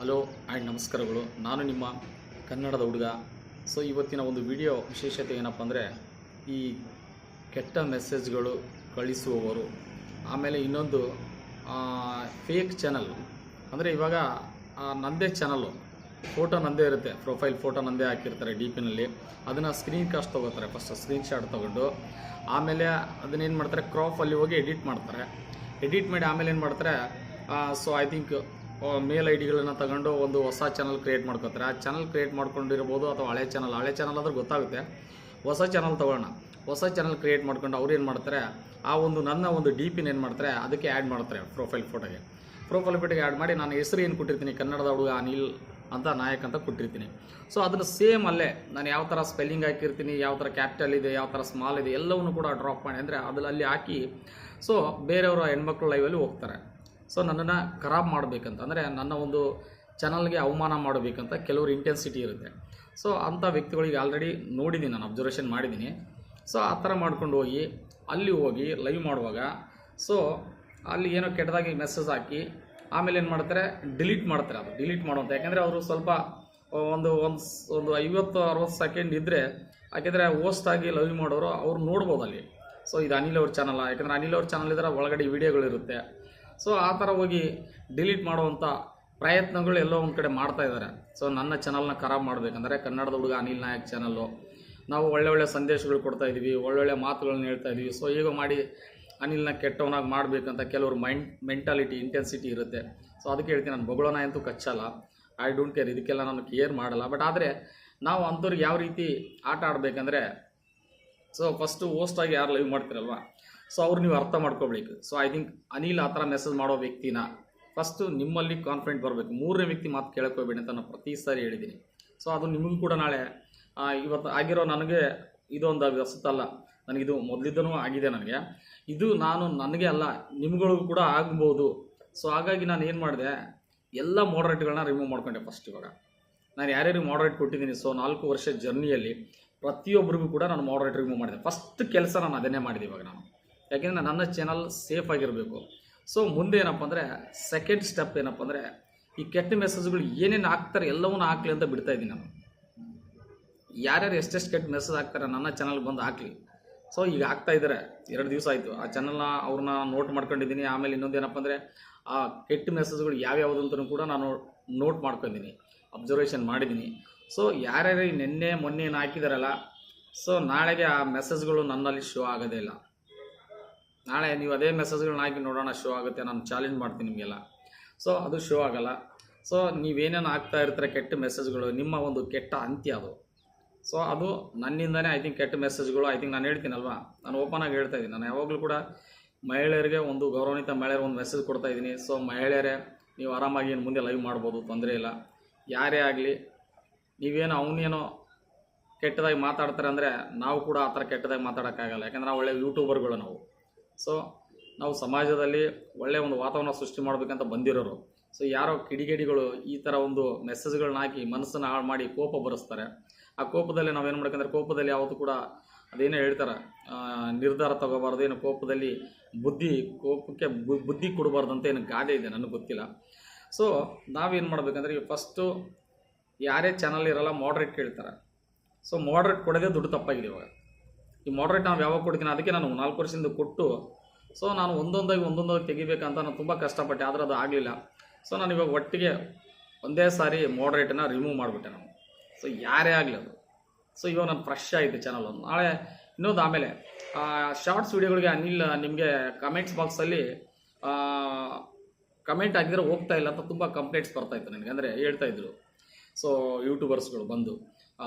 Hello and ನಮಸ್ಕಾರಗಳು. ನಾನು ನಿಮ್ಮ ಕನ್ನಡದ ಹುಡುಗ. ಸೊ ಇವತ್ತಿನ ಒಂದು ವಿಡಿಯೋ ವಿಶೇಷತೆ ಏನಪ್ಪ ಅಂದರೆ, ಈ ಕೆಟ್ಟ ಮೆಸೇಜ್ಗಳು ಕಳಿಸುವವರು. ಆಮೇಲೆ ಇನ್ನೊಂದು ಫೇಕ್ ಚಾನಲ್ ಅಂದರೆ ಇವಾಗ ನಂದೇ ಚಾನಲ್ಲು ಫೋಟೋ ನಂದೇ ಇರುತ್ತೆ. ಪ್ರೊಫೈಲ್ ಫೋಟೋ ನಂದೇ ಹಾಕಿರ್ತಾರೆ ಡಿ ಪಿನಲ್ಲಿ ಅದನ್ನು ಸ್ಕ್ರೀನ್ ಕಾಸ್ಟ್ ತೊಗೋತಾರೆ ಫಸ್ಟ್ ಸ್ಕ್ರೀನ್ ಶಾಟ್ ತೊಗೊಂಡು. ಆಮೇಲೆ ಅದನ್ನೇನು ಮಾಡ್ತಾರೆ ಕ್ರಾಫಲ್ಲಿ ಹೋಗಿ ಎಡಿಟ್ ಮಾಡ್ತಾರೆ. ಎಡಿಟ್ ಮಾಡಿ ಆಮೇಲೆ ಏನು ಮಾಡ್ತಾರೆ so I think mail I ಡಿಗಳನ್ನು ತಗೊಂಡು ಒಂದು ಹೊಸ ಚಾನಲ್ ಕ್ರಿಯೇಟ್ ಮಾಡ್ಕೋತಾರೆ. ಆ ಚಾನಲ್ ಕ್ರಿಯೇಟ್ ಮಾಡ್ಕೊಂಡಿರ್ಬೋದು ಅಥವಾ ಹಳೆ ಚಾನಲ್ ಹಳೆ ಚಾನಲ್ ಆದ್ರೆ ಗೊತ್ತಾಗುತ್ತೆ. ಹೊಸ ಚಾನಲ್ ತೊಗೊಳ್ಳೋಣ. ಹೊಸ ಚಾನಲ್ ಕ್ರಿಯೇಟ್ ಮಾಡ್ಕೊಂಡು ಅವ್ರು ಏನು ಮಾಡ್ತಾರೆ? ಆ ಒಂದು ನನ್ನ ಒಂದು ಡಿ ಪಿನ ಏನು ಮಾಡ್ತಾರೆ? ಅದಕ್ಕೆ ಆ್ಯಡ್ ಮಾಡ್ತಾರೆ ಪ್ರೊಫೈಲ್ ಫೋಟೋಗೆ ಪ್ರೊಫೈಲ್ ಫೋಟೋಗೆ ಆ್ಯಡ್ ಮಾಡಿ ನಾನು ಹೆಸರು ಏನು ಕೊಟ್ಟಿರ್ತೀನಿ? ಕನ್ನಡದ ಹುಡುಗ ಅನಿಲ್ ಅಂತ ನಾಯಕ್ ಅಂತ ಕೊಟ್ಟಿರ್ತೀನಿ. ಸೊ ಅದನ್ನು ಸೇಮ್ ಅಲ್ಲೇ ನಾನು ಯಾವ ಥರ ಸ್ಪೆಲ್ಲಿಂಗ್ ಹಾಕಿರ್ತೀನಿ, ಯಾವ ಥರ ಕ್ಯಾಪಿಟಲ್ ಇದೆ, ಯಾವ ಥರ ಸ್ಮಾಲ್ ಇದೆ ಎಲ್ಲವನ್ನು ಕೂಡ ಡ್ರಾಪ್ ಮಾಡಿ. ಅಂದರೆ ಅದರಲ್ಲಿ ಹಾಕಿ ಸೊ ಬೇರೆಯವರ ಹೆಣ್ಮಕ್ಳು ಲೈವಲ್ಲಿ ಹೋಗ್ತಾರೆ. ಸೊ ನನ್ನನ್ನು ಖರಾಬ್ ಮಾಡಬೇಕಂತ, ಅಂದರೆ ನನ್ನ ಒಂದು ಚಾನಲ್ಗೆ ಅವಮಾನ ಮಾಡಬೇಕಂತ ಕೆಲವರು ಇಂಟೆನ್ಸಿಟಿ ಇರುತ್ತೆ. ಸೊ ಅಂಥ ವ್ಯಕ್ತಿಗಳಿಗೆ ಆಲ್ರೆಡಿ ನೋಡಿದ್ದೀನಿ ನಾನು ಅಬ್ಸರ್ವೇಷನ್ ಮಾಡಿದ್ದೀನಿ ಸೊ ಆ ಥರ ಮಾಡ್ಕೊಂಡು ಹೋಗಿ, ಅಲ್ಲಿ ಹೋಗಿ ಲೈವ್ ಮಾಡುವಾಗ ಸೊ ಅಲ್ಲಿ ಏನೋ ಕೆಟ್ಟದಾಗಿ ಮೆಸೇಜ್ ಹಾಕಿ, ಆಮೇಲೆ ಏನು ಮಾಡ್ತಾರೆ? ಡಿಲೀಟ್ ಮಾಡ್ತಾರೆ ಅದು ಡಿಲೀಟ್ ಮಾಡುವಂಥ ಯಾಕೆಂದರೆ ಅವರು ಸ್ವಲ್ಪ ಒಂದು ಒಂದು ಒಂದು ಐವತ್ತು, ಅರವತ್ತು ಸೆಕೆಂಡ್ ಇದ್ದರೆ ಯಾಕೆಂದರೆ ಹೋಸ್ಟ್ ಆಗಿ ಲೈವ್ ಮಾಡೋರು ಅವ್ರು ನೋಡ್ಬೋದು ಅಲ್ಲಿ. ಸೊ ಇದು ಅನಿಲ್ ಅವ್ರ ಚಾನಲ್ ಯಾಕಂದರೆ ಅನಿಲ್ ಅವ್ರ ಚಾನಲ್ ಇದ್ರೆ ಒಳಗಡೆ ವಿಡಿಯೋಗಳಿರುತ್ತೆ ಸೊ ಆ ಥರ ಹೋಗಿ ಡಿಲೀಟ್ ಮಾಡುವಂಥ ಪ್ರಯತ್ನಗಳು ಎಲ್ಲೋ ಒಂದು ಕಡೆ ಮಾಡ್ತಾ ಇದ್ದಾರೆ ಸೊ ನನ್ನ ಚಾನಲ್ನ ಖರಾಬ್ ಮಾಡಬೇಕಂದ್ರೆ ಕನ್ನಡದ ಹುಡುಗ ಅನಿಲ್ ನಾಯಕ್ ಚಾನಲ್ಲು ನಾವು ಒಳ್ಳೆ ಒಳ್ಳೆ ಸಂದೇಶಗಳು ಕೊಡ್ತಾ ಇದ್ದೀವಿ ಒಳ್ಳೊಳ್ಳೆ ಮಾತುಗಳನ್ನ ಹೇಳ್ತಾ ಇದ್ದೀವಿ ಸೊ ಈಗ ಮಾಡಿ ಅನಿಲ್ನ ಕೆಟ್ಟವನಾಗಿ ಮಾಡಬೇಕಂತ ಕೆಲವರು ಮೈಂಡ್ ಮೆಂಟಾಲಿಟಿ ಇಂಟೆನ್ಸಿಟಿ ಇರುತ್ತೆ. ಸೊ ಅದಕ್ಕೆ ಹೇಳ್ತೀನಿ, ನಾನು ಬೊಗಳೋಣ ಅಂತೂ ಕಚ್ಚಲ್ಲ. ಐ ಡೋಂಟ್ ಕೇರ್ ಇದಕ್ಕೆಲ್ಲ ನಾನು ಕೇರ್ ಮಾಡಲ್ಲ. ಬಟ್ ಆದರೆ, ನಾವು ಅಂಥವ್ರಿಗೆ ಯಾವ ರೀತಿ ಆಟ ಆಡಬೇಕಂದ್ರೆ ಸೊ ಫಸ್ಟು ಹೋಸ್ಟಾಗಿ ಯಾರು ಲೈವ್ ಮಾಡ್ತಿರಲ್ವ? ಸೊ ಅವ್ರು ನೀವು ಅರ್ಥ ಮಾಡ್ಕೋಬೇಕು. ಸೊ ಐ ಥಿಂಕ್ ಅನಿಲ್ ಆ ಥರ ಮೆಸೇಜ್ ಮಾಡೋ ವ್ಯಕ್ತಿನ ಫಸ್ಟು ನಿಮ್ಮಲ್ಲಿ ಕಾನ್ಫಿಡೆಂಟ್ ಬರಬೇಕು. ಮೂರನೇ ವ್ಯಕ್ತಿ ಮಾತು ಕೇಳಕೋಬೇಡಿ ಅಂತ ನಾನು ಪ್ರತಿ ಸಾರಿ ಹೇಳಿದ್ದೀನಿ. ಸೊ ಅದು ನಿಮಗೂ ಕೂಡ ನಾಳೆ ಇವತ್ತು ಆಗಿರೋ ನನಗೆ ಇದೊಂದು ಹೊಸತಲ್ಲ ನನಗಿದು ಮೊದಲಿದ್ದನೂ ಆಗಿದೆ ನನಗೆ. ಇದು ನಾನು ನನಗೆ ಅಲ್ಲ, ನಿಮ್ಗಳಿಗೂ ಕೂಡ ಆಗ್ಬೋದು. ಸೊ ಹಾಗಾಗಿ ನಾನು ಏನು ಮಾಡಿದೆ, ಎಲ್ಲ ಮಾಡರೇಟ್ಗಳನ್ನ ರಿಮೂವ್ ಮಾಡ್ಕೊಂಡೆ ಫಸ್ಟ್ ಇವಾಗ. ನಾನು ಯಾರ್ಯಾರಿಗೆ ಮಾಡ್ರೇಟ್ ಕೊಟ್ಟಿದ್ದೀನಿ ಸೊ ನಾಲ್ಕು ವರ್ಷ ಜರ್ನಿಯಲ್ಲಿ ಪ್ರತಿಯೊಬ್ಬರಿಗೂ ಕೂಡ ನಾನು ಮಾಡರೇಟ್ ರಿಮೂವ್ ಮಾಡಿದೆ. ಫಸ್ಟ್ ಕೆಲಸ ನಾನು ಅದನ್ನೇ ಮಾಡಿದೆ ಇವಾಗ ನಾನು. ಯಾಕೆಂದರೆ ನನ್ನ ಚಾನಲ್ ಸೇಫ್ ಆಗಿರಬೇಕು. ಸೊ ಮುಂದೆ ಏನಪ್ಪ ಅಂದರೆ ಸೆಕೆಂಡ್ ಸ್ಟೆಪ್ ಏನಪ್ಪ ಅಂದರೆ ಈ ಕೆಟ್ಟ ಮೆಸೇಜ್ಗಳು ಏನೇನು ಹಾಕ್ತಾರೆ ಎಲ್ಲವನ್ನು ಹಾಕಲಿ ಅಂತ ಬಿಡ್ತಾ ಇದ್ದೀನಿ ನಾನು. ಯಾರ್ಯಾರು ಎಷ್ಟೆಷ್ಟು ಕೆಟ್ಟ ಮೆಸೇಜ್ ಹಾಕ್ತಾರೆ ನನ್ನ ಚಾನಲ್ಗೆ ಬಂದು ಹಾಕಲಿ. ಸೊ ಈಗ ಆಗ್ತಾ ಇದ್ದಾರೆ, ಎರಡು ದಿವಸ ಆಯಿತು. ಆ ಚಾನಲ್ನ ಅವ್ರನ್ನ ನೋಟ್ ಮಾಡ್ಕೊಂಡಿದ್ದೀನಿ. ಆಮೇಲೆ ಇನ್ನೊಂದು ಏನಪ್ಪ ಅಂದರೆ ಆ ಕೆಟ್ಟ ಮೆಸೇಜ್ಗಳು ಯಾವ್ಯಾವುದು ಅಂತಲೂ ಕೂಡ ನಾನು ನೋಟ್ ಮಾಡ್ಕೊಂಡಿದ್ದೀನಿ. ಅಬ್ಸರ್ವೇಷನ್ ಮಾಡಿದ್ದೀನಿ. ಸೊ ಯಾರ್ಯಾರು ನಿನ್ನೆ ಮೊನ್ನೆ ಏನು ಹಾಕಿದಾರಲ್ಲ ಸೊ ನಾಳೆಗೆ ಆ ಮೆಸೇಜ್ಗಳು ನನ್ನಲ್ಲಿ ಶೋ ಆಗೋದೇ ಇಲ್ಲ. ನಾಳೆ ನೀವು ಅದೇ ಮೆಸೇಜ್ಗಳನ್ನ ಹಾಕಿ ನೋಡೋಣ ಶೋ ಆಗುತ್ತೆ ನಾನು ಚಾಲೆಂಜ್ ಮಾಡ್ತೀನಿ ನಿಮಗೆಲ್ಲ. ಸೊ ಅದು ಶೋ ಆಗಲ್ಲ. ಸೊ ನೀವೇನೇನು ಹಾಕ್ತಾ ಇರ್ತಾರೆ ಕೆಟ್ಟ ಮೆಸೇಜ್ಗಳು ನಿಮ್ಮ ಒಂದು ಕೆಟ್ಟ ಅಂತ್ಯ ಅದು. ಸೊ ಅದು ನನ್ನಿಂದನೇ ಐ ಥಿಂಕ್ ಕೆಟ್ಟ ಮೆಸೇಜ್ಗಳು ಐ ಥಿಂಕ್ ನಾನು ಹೇಳ್ತೀನಲ್ವಾ? ನಾನು ಓಪನ್ ಆಗಿ ಹೇಳ್ತಾ ಇದ್ದೀನಿ. ನಾನು ಯಾವಾಗಲೂ ಕೂಡ ಮಹಿಳೆಯರಿಗೆ ಒಂದು ಗೌರವಾನ್ವಿತ ಮಹಿಳೆಯರಿಗೆ ಒಂದು ಮೆಸೇಜ್ ಕೊಡ್ತಾ ಇದ್ದೀನಿ. ಸೊ ಮಹಿಳೆಯರೇ, ನೀವು ಆರಾಮಾಗಿ ಏನು ಮುಂದೆ ಲೈವ್ ಮಾಡ್ಬೋದು, ತೊಂದರೆ ಇಲ್ಲ. ಯಾರೇ ಆಗಲಿ, ನೀವೇನು ಅವನೇನೋ ಕೆಟ್ಟದಾಗಿ ಮಾತಾಡ್ತಾರೆ ಅಂದರೆ ನಾವು ಕೂಡ ಆ ಥರ ಕೆಟ್ಟದಾಗಿ ಮಾತಾಡೋಕ್ಕಾಗಲ್ಲ. ಯಾಕಂದ್ರೆ ನಾವು ಒಳ್ಳೆ ಯೂಟ್ಯೂಬರ್ಗಳು ನಾವು. ಸೊ ನಾವು ಸಮಾಜದಲ್ಲಿ ಒಳ್ಳೆಯ ಒಂದು ವಾತಾವರಣ ಸೃಷ್ಟಿ ಮಾಡಬೇಕಂತ ಬಂದಿರೋರು. ಸೊ ಯಾರೋ ಕಿಡಿಗೇಡಿಗಳು ಈ ಥರ ಒಂದು ಮೆಸೇಜ್ಗಳನ್ನ ಹಾಕಿ ಮನಸ್ಸನ್ನು ಹಾಳು ಮಾಡಿ ಕೋಪ ಬರೆಸ್ತಾರೆ. ಆ ಕೋಪದಲ್ಲಿ ನಾವೇನು ಮಾಡ್ಬೇಕಂದ್ರೆ ಕೋಪದಲ್ಲಿ ಯಾವತ್ತೂ ಕೂಡ ಅದೇನೋ ಹೇಳ್ತಾರೆ. ನಿರ್ಧಾರ ತಗೋಬಾರ್ದು, ಏನು ಕೋಪದಲ್ಲಿ ಬುದ್ಧಿ, ಕೋಪಕ್ಕೆ ಬುದ್ಧಿ ಕೊಡಬಾರ್ದು ಅಂತ ಏನು ಗಾದೆ ಇದೆ, ನನಗೆ ಗೊತ್ತಿಲ್ಲ. ಸೊ ನಾವೇನು ಮಾಡ್ಬೇಕಂದ್ರೆ ಈಗ ಫಸ್ಟು ಯಾರೇ ಚಾನಲ್ ಇರಲ್ಲ ಮಾಡ್ರೇಟ್ ಕೇಳ್ತಾರೆ. ಸೊ ಮಾಡ್ರೇಟ್ ಕೊಡೋದೇ ದುಡ್ಡು ತಪ್ಪಾಗಿದೆ ಇವಾಗ. ಈ ಮಾಡ್ರೇಟ್ ನಾವು ಯಾವಾಗ ಕೊಡ್ತೀನಿ ಅದಕ್ಕೆ ನಾನು ನಾಲ್ಕು ವರ್ಷದಿಂದ ಕೊಟ್ಟು ಸೊ ನಾನು ಒಂದೊಂದಾಗಿ ಒಂದೊಂದಾಗಿ ತೆಗಿಬೇಕಂತ ನಾನು ತುಂಬ ಕಷ್ಟಪಟ್ಟೆ, ಆದರೆ ಅದು ಆಗಲಿಲ್ಲ. ಸೊ ನಾನು ಇವಾಗ ಒಟ್ಟಿಗೆ ಒಂದೇ ಸಾರಿ ಮಾಡ್ರೇಟನ್ನು ರಿಮೂವ್ ಮಾಡಿಬಿಟ್ಟೆ ನಾನು. ಸೊ ಯಾರೇ ಆಗಲಿ ಅದು. ಸೊ ಇವಾಗ ನಾನು ಫ್ರೆಶ್ ಆಯಿತು ಚಾನಲ್ ನಾಳೆ ಇನ್ನೊಂದು ಆಮೇಲೆ ಶಾರ್ಟ್ಸ್ ವೀಡಿಯೋಗಳಿಗೆ ಅನಿಲ್, ನಿಮಗೆ ಕಮೆಂಟ್ಸ್ ಬಾಕ್ಸಲ್ಲಿ ಕಮೆಂಟ್ ಆಗಿದ್ರೆ ಹೋಗ್ತಾ ಇಲ್ಲ ಅಂತ ತುಂಬ ಕಂಪ್ಲೇಂಟ್ಸ್ ಬರ್ತಾಯಿತ್ತು ನನಗೆ. ಅಂದರೆ ಹೇಳ್ತಾಯಿದ್ರು ಸೊ ಯೂಟ್ಯೂಬರ್ಸ್ಗಳು ಬಂದು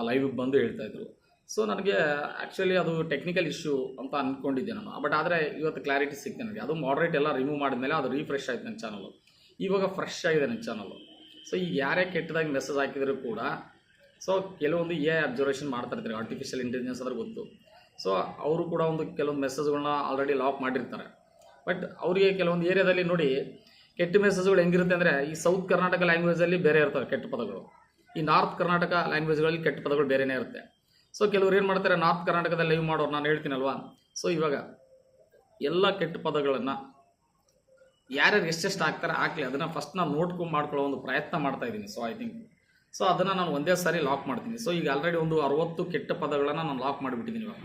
ಲೈವಿಗೆ ಬಂದು ಹೇಳ್ತಾ ಇದ್ರು. ಸೊ ನನಗೆ ಆ್ಯಕ್ಚುಲಿ ಅದು ಟೆಕ್ನಿಕಲ್ ಇಶ್ಯೂ ಅಂತ ಅಂದ್ಕೊಂಡಿದ್ದೆ ನಾನು. ಬಟ್ ಆದರೆ ಇವತ್ತು ಕ್ಲಾರಿಟಿ ಸಿಕ್ತು ನನಗೆ. ಅದು ಮಾಡ್ರೇಟ್ ಎಲ್ಲ ರಿಮೂವ್ ಮಾಡಿದ್ಮೇಲೆ ಅದು ರೀಫ್ರೆಶ್ ಆಯ್ತು ನನ್ನ ಚಾನಲು ಇವಾಗ ಫ್ರೆಶ್ ಆಗಿದೆ ನನ್ನ ಚಾನಲು ಸೊ ಈಗ ಯಾರೇ ಕೆಟ್ಟದಾಗಿ ಮೆಸೇಜ್ ಹಾಕಿದರೂ ಕೂಡ ಸೊ ಕೆಲವೊಂದು ಎ ಅಬ್ಸರ್ವೇಷನ್ ಮಾಡ್ತಾ ಇರ್ತಾರೆ. ಆರ್ಟಿಫಿಷಿಯಲ್ ಇಂಟೆಲಿಜೆನ್ಸ್ ಅಂದ್ರೆ ಗೊತ್ತು. ಸೊ ಅವರು ಕೂಡ ಒಂದು ಕೆಲವೊಂದು ಮೆಸೇಜ್ಗಳನ್ನ ಆಲ್ರೆಡಿ ಲಾಕ್ ಮಾಡಿರ್ತಾರೆ. ಬಟ್ ಅವರಿಗೆ ಕೆಲವೊಂದು ಏರಿಯಾದಲ್ಲಿ ನೋಡಿ, ಕೆಟ್ಟ ಮೆಸೇಜ್ಗಳು ಹೆಂಗಿರುತ್ತೆ ಅಂದರೆ, ಈ ಸೌತ್ ಕರ್ನಾಟಕ ಲ್ಯಾಂಗ್ವೇಜಲ್ಲಿ ಬೇರೆ ಇರ್ತವೆ ಕೆಟ್ಟ ಪದಗಳು. ಈ ನಾರ್ತ್ ಕರ್ನಾಟಕ ಲ್ಯಾಂಗ್ವೇಜ್ಗಳಲ್ಲಿ ಕೆಟ್ಟ ಪದಗಳು ಬೇರೆನೇ ಇರುತ್ತೆ. ಸೊ ಕೆಲವರು ಏನು ಮಾಡ್ತಾರೆ? ನಾರ್ತ್ ಕರ್ನಾಟಕದಲ್ಲಿ ಲೈವ್ ಮಾಡೋರು, ನಾನು ಹೇಳ್ತೀನಲ್ವಾ? ಸೊ ಇವಾಗ ಎಲ್ಲ ಕೆಟ್ಟ ಪದಗಳನ್ನು ಯಾರ್ಯಾರು ಎಷ್ಟೆಷ್ಟು ಹಾಕ್ತಾರೆ ಹಾಕಲಿ, ಅದನ್ನು ಫಸ್ಟ್ ನಾನು ನೋಡ್ಕೊಂಡು ಮಾಡ್ಕೊಳ್ಳೋ ಒಂದು ಪ್ರಯತ್ನ ಮಾಡ್ತಾ ಇದ್ದೀನಿ. ಸೊ ಐ ಥಿಂಕ್ ಸೊ ಅದನ್ನು ನಾನು ಒಂದೇ ಸಾರಿ ಲಾಕ್ ಮಾಡ್ತೀನಿ. ಸೊ ಈಗ ಆಲ್ರೆಡಿ ಒಂದು ಅರವತ್ತು ಕೆಟ್ಟ ಪದಗಳನ್ನು ನಾನು ಲಾಕ್ ಮಾಡಿಬಿಟ್ಟಿದ್ದೀನಿ ಇವಾಗ.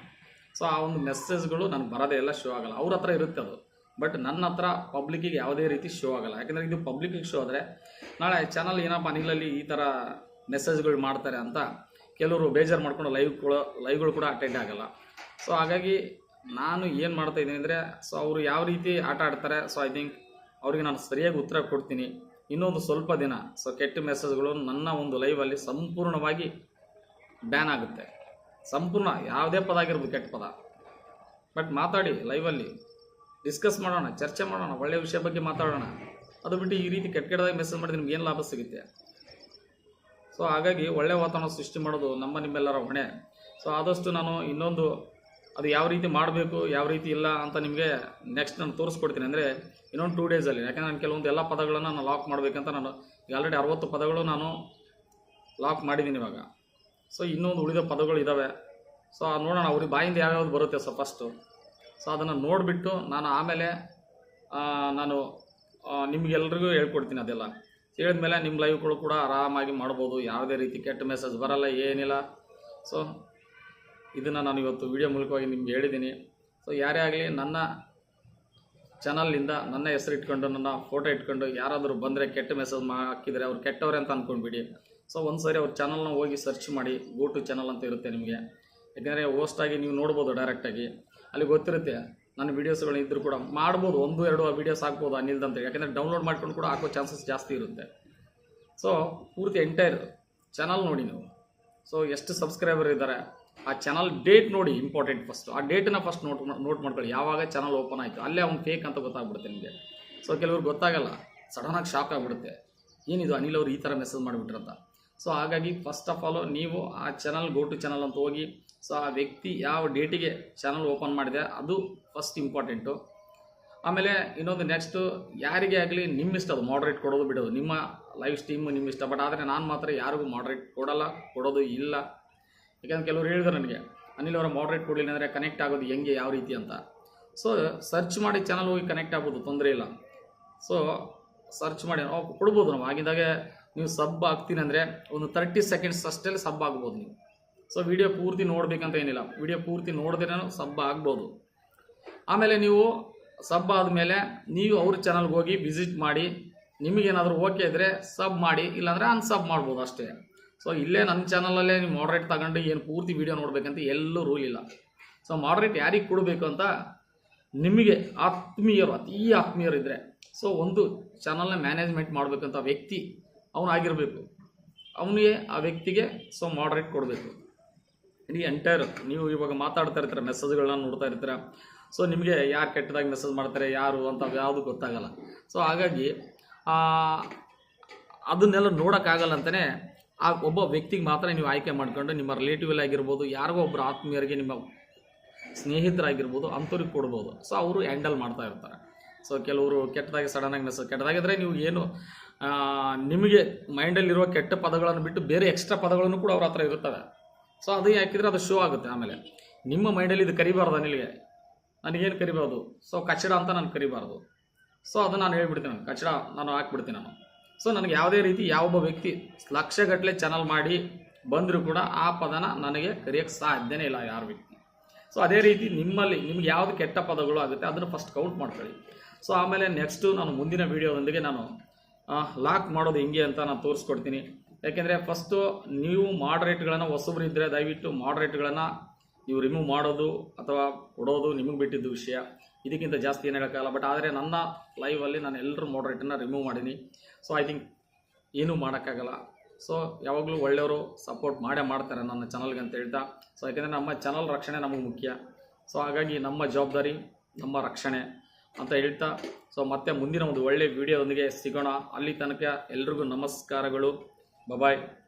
ಸೊ ಆ ಒಂದು ಮೆಸೇಜ್ಗಳು ನಾನು ಬರೋದೇ ಎಲ್ಲ ಶೋ ಆಗಲ್ಲ. ಅವ್ರ ಹತ್ರ ಇರುತ್ತೆ ಅದು. ಬಟ್ ನನ್ನ ಹತ್ರ ಪಬ್ಲಿಕ್ಕಿಗೆ ಯಾವುದೇ ರೀತಿ ಶೋ ಆಗಲ್ಲ. ಯಾಕಂದರೆ ಇದು ಪಬ್ಲಿಕ್ಕಿಗೆ ಶೋ ಆದರೆ ನಾಳೆ ಚಾನಲ್ ಏನಪ್ಪ ಅನಿಲಲ್ಲಿ ಈ ಥರ ಮೆಸೇಜ್ಗಳು ಮಾಡ್ತಾರೆ ಅಂತ ಕೆಲವರು ಬೇಜಾರು ಮಾಡ್ಕೊಂಡು ಕೂಡ ಲೈವ್ಗಳು ಕೂಡ ಅಟೆಂಡ್ ಆಗಲ್ಲ. ಸೊ ಹಾಗಾಗಿ ನಾನು ಏನು ಮಾಡ್ತಾ ಇದ್ದೀನಿ ಅಂದರೆ ಸೊ ಅವರು ಯಾವ ರೀತಿ ಆಟ ಆಡ್ತಾರೆ ಸೊ ಐ ಥಿಂಕ್ ಅವರಿಗೆ ನಾನು ಸರಿಯಾಗಿ ಉತ್ತರ ಕೊಡ್ತೀನಿ. ಇನ್ನೊಂದು ಸ್ವಲ್ಪ ದಿನ ಸೊ ಕೆಟ್ಟ ಮೆಸೇಜ್ಗಳು ನನ್ನ ಒಂದು ಲೈವಲ್ಲಿ ಸಂಪೂರ್ಣವಾಗಿ ಬ್ಯಾನ್ ಆಗುತ್ತೆ. ಸಂಪೂರ್ಣ, ಯಾವುದೇ ಪದ ಆಗಿರ್ಬೋದು ಕೆಟ್ಟ ಪದ. ಬಟ್ ಮಾತಾಡಿ ಲೈವಲ್ಲಿ ಡಿಸ್ಕಸ್ ಮಾಡೋಣ, ಚರ್ಚೆ ಮಾಡೋಣ ಒಳ್ಳೆಯ ವಿಷಯ ಬಗ್ಗೆ ಮಾತಾಡೋಣ. ಅದು ಬಿಟ್ಟು ಈ ರೀತಿ ಕೆಟ್ಟ ಕೆಟ್ಟದಾಗಿ ಮೆಸೇಜ್ ಮಾಡಿದ್ರೆ ನಿಮ್ಗೆ ಏನು ಲಾಭ ಸಿಗುತ್ತೆ? ಸೊ ಹಾಗಾಗಿ ಒಳ್ಳೆ ವಾತಾವರಣ ಸೃಷ್ಟಿ ಮಾಡೋದು ನಮ್ಮ ನಿಮ್ಮೆಲ್ಲರ ಹೊಣೆ. ಸೊ ಆದಷ್ಟು ನಾನು ಇನ್ನೊಂದು ಅದು ಯಾವ ರೀತಿ ಮಾಡಬೇಕು, ಯಾವ ರೀತಿ ಇಲ್ಲ ಅಂತ ನಿಮಗೆ ನೆಕ್ಸ್ಟ್ ನಾನು ತೋರಿಸ್ಕೊಡ್ತೀನಿ. ಅಂದರೆ ಇನ್ನೊಂದು ಟೂ ಡೇಸಲ್ಲಿ ಯಾಕಂದರೆ ನಾನು ಕೆಲವೊಂದು ಎಲ್ಲ ಪದಗಳನ್ನು ನಾನು ಲಾಕ್ ಮಾಡಬೇಕಂತ ನಾನು ಆಲ್ರೆಡಿ ಅರವತ್ತು ಪದಗಳು ನಾನು ಲಾಕ್ ಮಾಡಿದ್ದೀನಿ ಇವಾಗ. ಸೊ ಇನ್ನೊಂದು ಉಳಿದ ಪದಗಳು ಇದ್ದಾವೆ ಸೊ ನೋಡೋಣ. ಅವ್ರಿಗೆ ಬಾಯಿಂದ ಯಾವ್ಯಾವ್ದು ಬರುತ್ತೆ ಸೊ ಫಸ್ಟು ಸೊ ಅದನ್ನು ನೋಡಿಬಿಟ್ಟು ನಾನು ಆಮೇಲೆ ನಾನು ನಿಮ್ಗೆಲ್ರಿಗೂ ಹೇಳ್ಕೊಡ್ತೀನಿ ಅದೆಲ್ಲ. ಹೇಳಿದ್ಮೇಲೆ ನಿಮ್ಮ ಲೈವ್ಗಳು ಕೂಡ ಆರಾಮಾಗಿ ಮಾಡ್ಬೋದು. ಯಾವುದೇ ರೀತಿ ಕೆಟ್ಟ ಮೆಸೇಜ್ ಬರಲ್ಲ, ಏನಿಲ್ಲ. ಸೊ ಇದನ್ನು ನಾನು ಇವತ್ತು ವಿಡಿಯೋ ಮೂಲಕವಾಗಿ ನಿಮ್ಗೆ ಹೇಳಿದ್ದೀನಿ. ಸೊ ಯಾರೇ ಆಗಲಿ ನನ್ನ ಚಾನಲ್ನಿಂದ ನನ್ನ ಹೆಸರು ಇಟ್ಕೊಂಡು, ನನ್ನ ಫೋಟೋ ಇಟ್ಕೊಂಡು ಯಾರಾದರೂ ಬಂದರೆ ಕೆಟ್ಟ ಮೆಸೇಜ್ ಮಾ ಹಾಕಿದರೆ ಅವ್ರು ಕೆಟ್ಟವ್ರೆ ಅಂತ ಅಂದ್ಕೊಂಡ್ಬಿಡಿ ಸೊ ಒಂದು ಸಾರಿ ಅವ್ರ ಚಾನಲ್ನ ಹೋಗಿ ಸರ್ಚ್ ಮಾಡಿ. ಗೋ ಟು ಚಾನಲ್ ಅಂತ ಇರುತ್ತೆ ನಿಮಗೆ. ಯಾಕೆಂದರೆ ಹೋಸ್ಟಾಗಿ ನೀವು ನೋಡ್ಬೋದು ಡೈರೆಕ್ಟಾಗಿ ಅಲ್ಲಿ ಗೊತ್ತಿರುತ್ತೆ ನನ್ನ ವೀಡಿಯೋಸ್ಗಳು ಇದ್ದರೂ ಕೂಡ ಮಾಡ್ಬೋದು. ಒಂದು, ಎರಡು ವೀಡಿಯೋಸ್ ಹಾಕ್ಬೋದು ಅನಿಲ್ದಂತ ಯಾಕೆಂದರೆ ಡೌನ್ಲೋಡ್ ಮಾಡ್ಕೊಂಡು ಕೂಡ ಹಾಕೋ ಚಾನ್ಸಸ್ ಜಾಸ್ತಿ ಇರುತ್ತೆ. ಸೊ ಪೂರ್ತಿ ಎಂಟೈರ್ ಚಾನಲ್ ನೋಡಿ ನೀವು. ಸೊ ಎಷ್ಟು ಸಬ್ಸ್ಕ್ರೈಬರ್ ಇದ್ದಾರೆ, ಆ ಚಾನಲ್ ಡೇಟ್ ನೋಡಿ ಇಂಪಾರ್ಟೆಂಟ್ ಫಸ್ಟ್ ಆ ಡೇಟನ್ನು ಫಸ್ಟ್ ನೋಟ್ ನೋಟ್ ಮಾಡ್ಕೊಳ್ಳಿ. ಯಾವಾಗ ಚಾನಲ್ ಓಪನ್ ಆಯಿತು. ಅಲ್ಲೇ ಅವ್ನು ಫೇಕ್ ಅಂತ ಗೊತ್ತಾಗ್ಬಿಡುತ್ತೆ ನಿಮಗೆ. ಸೊ ಕೆಲವ್ರಿಗೆ ಗೊತ್ತಾಗಲ್ಲ. ಸಡನ್ನಾಗಿ ಶಾಕ್ ಆಗಿಬಿಡುತ್ತೆ. ಏನಿದು ಅನಿಲ್ ಅವರು ಈ ಥರ ಮೆಸೇಜ್ ಮಾಡಿಬಿಟ್ರಂತ? ಸೊ ಹಾಗಾಗಿ ಫಸ್ಟ್ ಆಫ್ ಆಲ್ ನೀವು ಆ ಚಾನಲ್ ಗೋ ಟು ಚಾನಲ್ ಅಂತ ಹೋಗಿ ಸೊ ಆ ವ್ಯಕ್ತಿ ಯಾವ ಡೇಟಿಗೆ ಚಾನಲ್ ಓಪನ್ ಮಾಡಿದೆ, ಅದು ಫಸ್ಟ್ ಇಂಪಾರ್ಟೆಂಟು ಆಮೇಲೆ ಇನ್ನೊಂದು ನೆಕ್ಸ್ಟು ಯಾರಿಗೆ ಆಗಲಿ ನಿಮ್ಮ ಇಷ್ಟ ಅದು ಮಾಡ್ರೇಟ್ ಕೊಡೋದು ಬಿಡೋದು. ನಿಮ್ಮ ಲೈವ್ ಸ್ಟ್ರೀಮ್ ನಿಮ್ಮ ಇಷ್ಟ ಬಟ್ ಆದರೆ ನಾನು ಮಾತ್ರ ಯಾರಿಗೂ ಮಾಡ್ರೇಟ್ ಕೊಡಲ್ಲ, ಕೊಡೋದು ಇಲ್ಲ. ಯಾಕಂದ್ರೆ ಕೆಲವರು ಹೇಳಿದ್ರು ನನಗೆ, ಅನಿಲ್ ಅವರ ಮಾಡ್ರೇಟ್ ಕೊಡಲಿಲ್ಲ ಅಂದರೆ ಕನೆಕ್ಟ್ ಆಗೋದು ಹೆಂಗೆ, ಯಾವ ರೀತಿ ಅಂತ? ಸೊ ಸರ್ಚ್ ಮಾಡಿ ಚಾನಲ್ ಹೋಗಿ ಕನೆಕ್ಟ್ ಆಗ್ಬೋದು, ತೊಂದರೆ ಇಲ್ಲ. ಸೊ ಸರ್ಚ್ ಮಾಡಿ ಕೊಡ್ಬೋದು ನಾವು. ಆಗಿದ್ದಾಗೆ ನೀವು ಸಬ್ ಆಗ್ತೀನಿ ಅಂದರೆ ಒಂದು ತರ್ಟಿ ಸೆಕೆಂಡ್ಸ್ ಅಷ್ಟೇ ಸಬ್ ಆಗ್ಬೋದು ನೀವು. ಸೊ ವಿಡಿಯೋ ಪೂರ್ತಿ ನೋಡಬೇಕಂತ ಏನಿಲ್ಲ. ವಿಡಿಯೋ ಪೂರ್ತಿ ನೋಡಿದ್ರೆ ಸಬ್ ಆಗ್ಬೋದು. ಆಮೇಲೆ ನೀವು ಸಬ್ ಆದಮೇಲೆ ನೀವು ಅವ್ರ ಚಾನಲ್ಗೆ ಹೋಗಿ ವಿಸಿಟ್ ಮಾಡಿ, ನಿಮಗೇನಾದರೂ ಓಕೆ ಇದ್ದರೆ ಸಬ್ ಮಾಡಿ, ಇಲ್ಲಾಂದರೆ ಅನ್ಸಬ್ ಮಾಡ್ಬೋದು ಅಷ್ಟೇ. ಸೊ ಇಲ್ಲೇ ನನ್ನ ಚಾನಲಲ್ಲೇ ನೀವು ಮಾಡ್ರೇಟ್ ತಗೊಂಡು ಏನು ಪೂರ್ತಿ ವಿಡಿಯೋ ನೋಡಬೇಕಂತ ಎಲ್ಲೂ ರೂಲ್ ಇಲ್ಲ. ಸೊ ಮಾಡ್ರೇಟ್ ಯಾರಿಗೆ ಕೊಡಬೇಕು ಅಂತ ನಿಮಗೆ ಆತ್ಮೀಯರು, ಅತೀ ಆತ್ಮೀಯರು ಇದ್ದರೆ ಸೊ ಒಂದು ಚಾನಲ್ನ ಮ್ಯಾನೇಜ್ಮೆಂಟ್ ಮಾಡಬೇಕಂತ ವ್ಯಕ್ತಿ ಅವನಾಗಿರಬೇಕು ಅವನಿಗೆ ಆ ವ್ಯಕ್ತಿಗೆ ಸೊ ಮಾಡ್ರೇಟ್ ಕೊಡಬೇಕು. ಇಡೀ ಎಂಟೈರ್ ನೀವು ಇವಾಗ ಮಾತಾಡ್ತಾ ಇರ್ತೀರ ಮೆಸೇಜ್ಗಳನ್ನ ನೋಡ್ತಾ ಇರ್ತೀರ. ಸೊ ನಿಮಗೆ ಯಾರು ಕೆಟ್ಟದಾಗಿ ಮೆಸೇಜ್ ಮಾಡ್ತಾರೆ, ಯಾರು ಅಂತ ಯಾವುದು ಗೊತ್ತಾಗಲ್ಲ. ಸೊ ಹಾಗಾಗಿ ಅದನ್ನೆಲ್ಲ ನೋಡೋಕ್ಕಾಗಲ್ಲ ಅಂತಲೇ ಆ ಒಬ್ಬ ವ್ಯಕ್ತಿಗೆ ಮಾತ್ರ ನೀವು ಆಯ್ಕೆ ಮಾಡ್ಕೊಂಡು, ನಿಮ್ಮ ರಿಲೇಟಿವ್ ಆಗಿರ್ಬೋದು, ಯಾರಿಗೋ ಒಬ್ಬರು ಆತ್ಮೀಯರಿಗೆ ನಿಮ್ಮ ಸ್ನೇಹಿತರಾಗಿರ್ಬೋದು, ಅಂಥವ್ರಿಗೆ ಕೊಡ್ಬೋದು. ಸೊ ಅವರು ಹ್ಯಾಂಡಲ್ ಮಾಡ್ತಾ ಇರ್ತಾರೆ. ಸೊ ಕೆಲವರು ಕೆಟ್ಟದಾಗಿ ಸಡನ್ನಾಗಿ ಮೆಸೇಜ್ ಕೆಟ್ಟದಾಗಿದ್ದರೆ ನೀವು ಏನು ನಿಮಗೆ ಮೈಂಡಲ್ಲಿರುವ ಕೆಟ್ಟ ಪದಗಳನ್ನು ಬಿಟ್ಟು ಬೇರೆ ಎಕ್ಸ್ಟ್ರಾ ಪದಗಳನ್ನು ಕೂಡ ಅವ್ರ ಹತ್ರ ಇರುತ್ತವೆ. ಸೊ ಅದು ಹಾಕಿದ್ರೆ ಅದು ಶೋ ಆಗುತ್ತೆ ಆಮೇಲೆ. ನಿಮ್ಮ ಮೈಂಡಲ್ಲಿ ಇದು ಕರಿಬಾರ್ದು ನನಗೆ? ನನಗೇನು ಕರಿಬಾರ್ದು? ಸೊ ಕಚಡ ಅಂತ ನಾನು ಕರಿಬಾರ್ದು. ಸೊ ಅದು ನಾನು ಹೇಳ್ಬಿಡ್ತೀನಿ ನಾನು. ಕಚಡ ನಾನು ಹಾಕ್ಬಿಡ್ತೀನಿ ನಾನು. ಸೊ ನನಗೆ ಯಾವುದೇ ರೀತಿ ಯಾವೊಬ್ಬ ವ್ಯಕ್ತಿ ಲಕ್ಷಗಟ್ಟಲೆ ಚಾನಲ್ ಮಾಡಿ ಬಂದರೂ ಕೂಡ ಆ ಪದನ ನನಗೆ ಕರೆಯೋಕ್ಕೆ ಸಾಧ್ಯನೇ ಇಲ್ಲ ಯಾರು ವ್ಯಕ್ತಿ. ಸೊ ಅದೇ ರೀತಿ ನಿಮ್ಮಲ್ಲಿ ನಿಮ್ಗೆ ಯಾವುದು ಕೆಟ್ಟ ಪದಗಳು ಆಗುತ್ತೆ ಅದನ್ನು ಫಸ್ಟ್ ಕೌಂಟ್ ಮಾಡ್ಕೊಳ್ಳಿ. ಸೊ ಆಮೇಲೆ ನೆಕ್ಸ್ಟು ನಾನು ಮುಂದಿನ ವೀಡಿಯೋದೊಂದಿಗೆ ನಾನು ಲಾಕ್ ಮಾಡೋದು ಹೆಂಗೆ ಅಂತ ನಾನು ತೋರಿಸ್ಕೊಡ್ತೀನಿ. ಯಾಕೆಂದರೆ ಫಸ್ಟು ನೀವು ಮಾಡ್ರೇಟ್ಗಳನ್ನು ಹೊಸಬ್ರು ಇದ್ದರೆ ದಯವಿಟ್ಟು ಮಾಡ್ರೇಟ್ಗಳನ್ನು ನೀವು ರಿಮೂವ್ ಮಾಡೋದು ಅಥವಾ ಕೊಡೋದು ನಿಮಗೆ ಬಿಟ್ಟಿದ್ದು ವಿಷಯ. ಇದಕ್ಕಿಂತ ಜಾಸ್ತಿ ಏನು ಹೇಳೋಕ್ಕಾಗಲ್ಲ. ಬಟ್ ಆದರೆ ನನ್ನ ಲೈವಲ್ಲಿ ನಾನು ಎಲ್ಲರೂ ಮಾಡ್ರೇಟನ್ನು ರಿಮೂವ್ ಮಾಡೀನಿ. ಸೊ ಐ ಥಿಂಕ್ ಏನೂ ಮಾಡೋಕ್ಕಾಗಲ್ಲ. ಸೊ ಯಾವಾಗಲೂ ಒಳ್ಳೆಯವರು ಸಪೋರ್ಟ್ ಮಾಡೇ ಮಾಡ್ತಾರೆ ನನ್ನ ಚಾನಲ್ಗೆ ಅಂತ ಹೇಳ್ತಾ. ಸೊ ಯಾಕೆಂದರೆ ನಮ್ಮ ಚಾನಲ್ ರಕ್ಷಣೆ ನಮಗೆ ಮುಖ್ಯ. ಸೊ ಹಾಗಾಗಿ ನಮ್ಮ ಜವಾಬ್ದಾರಿ, ನಮ್ಮ ರಕ್ಷಣೆ ಅಂತ ಹೇಳ್ತಾ. ಸೊ ಮತ್ತೆ ಮುಂದಿನ ಒಂದು ಒಳ್ಳೆಯ ವಿಡಿಯೋದೊಂದಿಗೆ ಸಿಗೋಣ. ಅಲ್ಲಿ ತನಕ ಎಲ್ರಿಗೂ ನಮಸ್ಕಾರಗಳು. Bye bye.